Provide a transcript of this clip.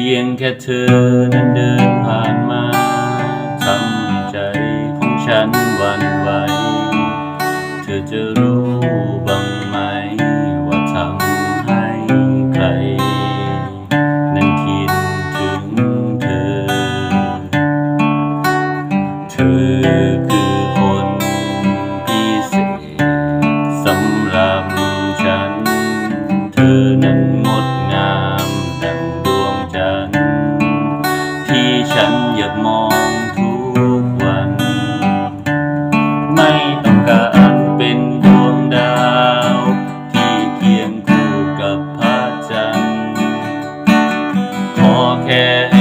พียงแค่เธอนั้นเดินผ่านมาทำให้ใจของฉันวันไหว เธอจะรู้บ้าง ฉันอยากมองทุกวัน ไม่ต้องการเป็นดวงดาว ที่เคียงคู่กับพระจันทร์ขอแค่